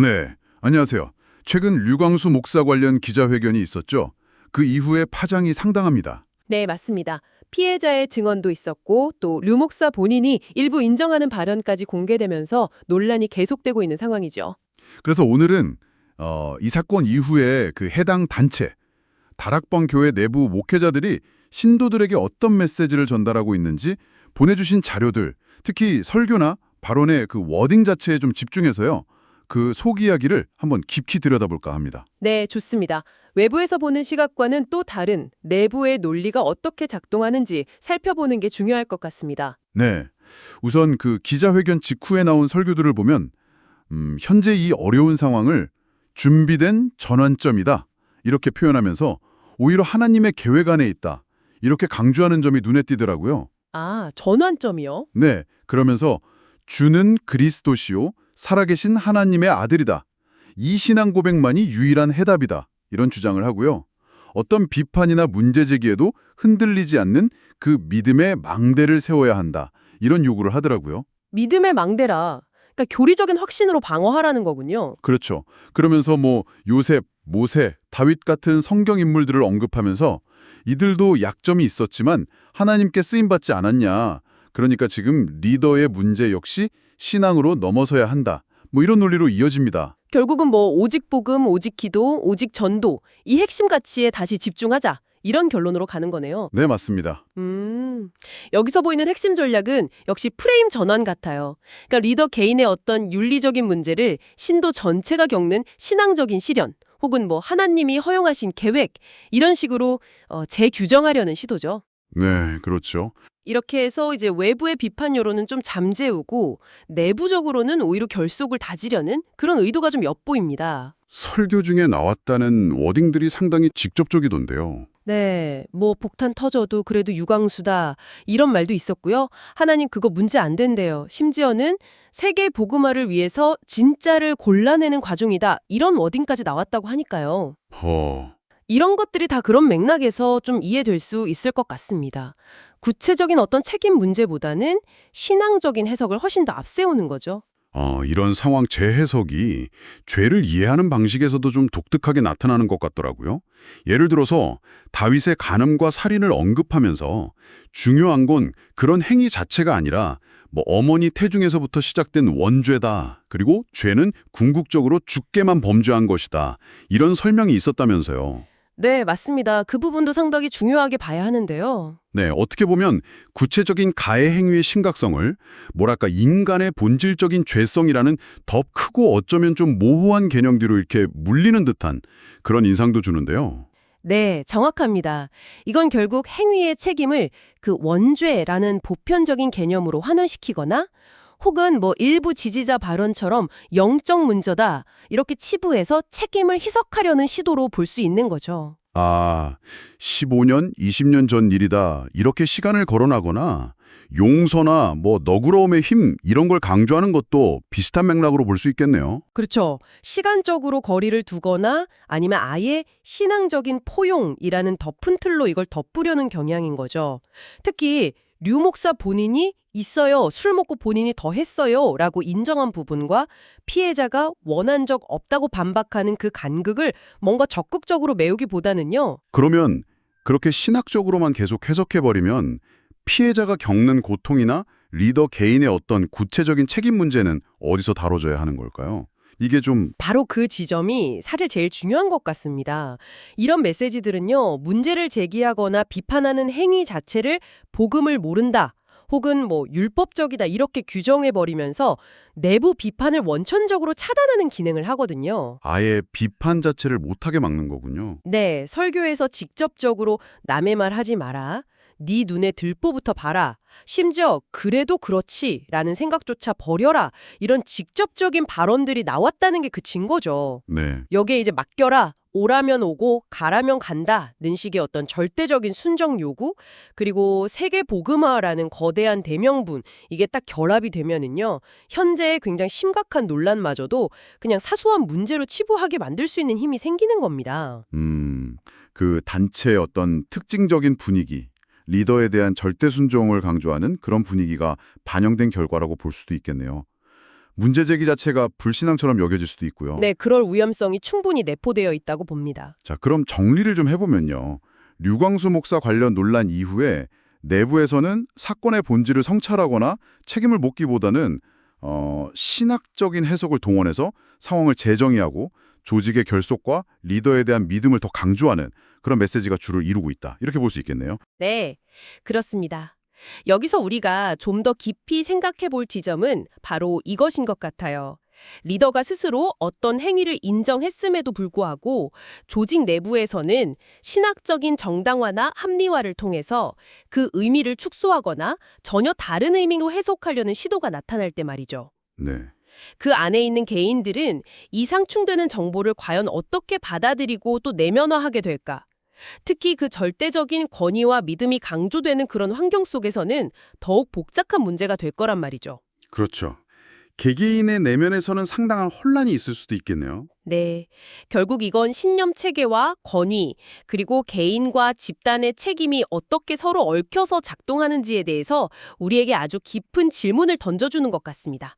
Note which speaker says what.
Speaker 1: 네, 안녕하세요. 최근 류광수 목사 관련 기자회견이 있었죠. 그 이후에 파장이 상당합니다.
Speaker 2: 네, 맞습니다. 피해자의 증언도 있었고 또 류 목사 본인이 일부 인정하는 발언까지 공개되면서 논란이 계속되고 있는 상황이죠.
Speaker 1: 그래서 오늘은 어, 이 사건 이후에 그 해당 단체, 다락방 교회 내부 목회자들이 신도들에게 어떤 메시지를 전달하고 있는지 보내주신 자료들, 특히 설교나 발언의 그 워딩 자체에 좀 집중해서요. 그 속 이야기를 한번 깊이 들여다볼까 합니다.
Speaker 2: 네, 좋습니다. 외부에서 보는 시각과는 또 다른 내부의 논리가 어떻게 작동하는지 살펴보는 게 중요할 것 같습니다.
Speaker 1: 네. 우선 그 기자회견 직후에 나온 설교들을 보면 음, 현재 이 어려운 상황을 준비된 전환점이다. 이렇게 표현하면서 오히려 하나님의 계획 안에 있다. 이렇게 강조하는 점이 눈에 띄더라고요.
Speaker 2: 아, 전환점이요?
Speaker 1: 네. 그러면서 주는 그리스도시요 살아계신 하나님의 아들이다. 이 신앙 고백만이 유일한 해답이다. 이런 주장을 하고요. 어떤 비판이나 문제 제기에도 흔들리지 않는 그 믿음의 망대를 세워야 한다. 이런 요구를 하더라고요.
Speaker 2: 믿음의 망대라. 그러니까 교리적인 확신으로 방어하라는 거군요.
Speaker 1: 그렇죠. 그러면서 뭐 요셉, 모세, 다윗 같은 성경 인물들을 언급하면서 이들도 약점이 있었지만 하나님께 쓰임받지 않았냐. 그러니까 지금 리더의 문제 역시 신앙으로 넘어서야 한다. 뭐 이런 논리로 이어집니다.
Speaker 2: 결국은 뭐 오직 복음, 오직 기도, 오직 전도 이 핵심 가치에 다시 집중하자. 이런 결론으로 가는 거네요.
Speaker 1: 네, 맞습니다.
Speaker 2: 음, 여기서 보이는 핵심 전략은 역시 프레임 전환 같아요. 그러니까 리더 개인의 어떤 윤리적인 문제를 신도 전체가 겪는 신앙적인 실현, 혹은 뭐 하나님이 허용하신 계획, 이런 식으로 어, 재규정하려는 시도죠.
Speaker 1: 네, 그렇죠.
Speaker 2: 이렇게 해서 이제 외부의 비판 여론은 좀 잠재우고 내부적으로는 오히려 결속을 다지려는 그런 의도가 좀 엿보입니다.
Speaker 1: 설교 중에 나왔다는 워딩들이 상당히 직접적이던데요.
Speaker 2: 네, 뭐 폭탄 터져도 그래도 유광수다 이런 말도 있었고요. 하나님 그거 문제 안 된대요. 심지어는 세계 복음화를 위해서 진짜를 골라내는 과정이다 이런 워딩까지 나왔다고 하니까요.
Speaker 1: 허,
Speaker 2: 이런 것들이 다 그런 맥락에서 좀 이해될 수 있을 것 같습니다. 구체적인 어떤 책임 문제보다는 신앙적인 해석을 훨씬 더 앞세우는 거죠.
Speaker 1: 어, 이런 상황 재해석이 죄를 이해하는 방식에서도 좀 독특하게 나타나는 것 같더라고요. 예를 들어서 다윗의 간음과 살인을 언급하면서 중요한 건 그런 행위 자체가 아니라 뭐 어머니 태중에서부터 시작된 원죄다. 그리고 죄는 궁극적으로 죽게만 범죄한 것이다. 이런 설명이 있었다면서요.
Speaker 2: 네, 맞습니다. 그 부분도 상당히 중요하게 봐야 하는데요.
Speaker 1: 네, 어떻게 보면 구체적인 가해 행위의 심각성을 뭐랄까 인간의 본질적인 죄성이라는 더 크고 어쩌면 좀 모호한 개념 뒤로 이렇게 물리는 듯한 그런 인상도 주는데요.
Speaker 2: 네, 정확합니다. 이건 결국 행위의 책임을 그 원죄라는 보편적인 개념으로 환원시키거나 혹은 뭐 일부 지지자 발언처럼 영적 문제다 이렇게 치부해서 책임을 희석하려는 시도로 볼 수 있는 거죠.
Speaker 1: 아, 15년, 20년 전 일이다. 이렇게 시간을 거론하거나 용서나 뭐 너그러움의 힘 이런 걸 강조하는 것도 비슷한 맥락으로 볼 수 있겠네요.
Speaker 2: 그렇죠. 시간적으로 거리를 두거나 아니면 아예 신앙적인 포용이라는 덮은 틀로 이걸 덮으려는 경향인 거죠. 특히 류 목사 본인이 있어요. 술 먹고 본인이 더 했어요. 라고 인정한 부분과 피해자가 원한 적 없다고 반박하는 그 간극을 뭔가 적극적으로 메우기보다는요.
Speaker 1: 그러면 그렇게 신학적으로만 계속 해석해버리면 피해자가 겪는 고통이나 리더 개인의 어떤 구체적인 책임 문제는 어디서 다뤄져야 하는 걸까요? 이게 좀
Speaker 2: 바로 그 지점이 사실 제일 중요한 것 같습니다. 이런 메시지들은요, 문제를 제기하거나 비판하는 행위 자체를 복음을 모른다. 혹은 뭐 율법적이다 이렇게 규정해 버리면서 내부 비판을 원천적으로 차단하는 기능을 하거든요.
Speaker 1: 아예 비판 자체를 못하게 막는 거군요.
Speaker 2: 네, 설교에서 직접적으로 남의 말 하지 마라. 네 눈에 들보부터 봐라. 심지어 그래도 그렇지 라는 생각조차 버려라. 이런 직접적인 발언들이 나왔다는 게 그 증거죠.
Speaker 1: 네.
Speaker 2: 여기에 이제 맡겨라. 오라면 오고 가라면 간다는 식의 어떤 절대적인 순정 요구 그리고 세계 복음화라는 거대한 대명분 이게 딱 결합이 되면은요 현재의 굉장히 심각한 논란마저도 그냥 사소한 문제로 치부하게 만들 수 있는 힘이 생기는 겁니다.
Speaker 1: 음, 그 단체의 어떤 특징적인 분위기, 리더에 대한 절대 순종을 강조하는 그런 분위기가 반영된 결과라고 볼 수도 있겠네요. 문제 제기 자체가 불신앙처럼 여겨질 수도 있고요.
Speaker 2: 네, 그럴 위험성이 충분히 내포되어 있다고 봅니다.
Speaker 1: 자, 그럼 정리를 좀 해보면요. 류광수 목사 관련 논란 이후에 내부에서는 사건의 본질을 성찰하거나 책임을 묻기보다는 어, 신학적인 해석을 동원해서 상황을 재정의하고 조직의 결속과 리더에 대한 믿음을 더 강조하는 그런 메시지가 주를 이루고 있다. 이렇게 볼 수 있겠네요.
Speaker 2: 네, 그렇습니다. 여기서 우리가 좀 더 깊이 생각해 볼 지점은 바로 이것인 것 같아요. 리더가 스스로 어떤 행위를 인정했음에도 불구하고 조직 내부에서는 신학적인 정당화나 합리화를 통해서 그 의미를 축소하거나 전혀 다른 의미로 해석하려는 시도가 나타날 때 말이죠.
Speaker 1: 네.
Speaker 2: 그 안에 있는 개인들은 이 상충되는 정보를 과연 어떻게 받아들이고 또 내면화하게 될까? 특히 그 절대적인 권위와 믿음이 강조되는 그런 환경 속에서는 더욱 복잡한 문제가 될 거란 말이죠.
Speaker 1: 그렇죠. 개개인의 내면에서는 상당한 혼란이 있을 수도 있겠네요.
Speaker 2: 네. 결국 이건 신념 체계와 권위, 그리고 개인과 집단의 책임이 어떻게 서로 얽혀서 작동하는지에 대해서 우리에게 아주 깊은 질문을 던져주는 것 같습니다.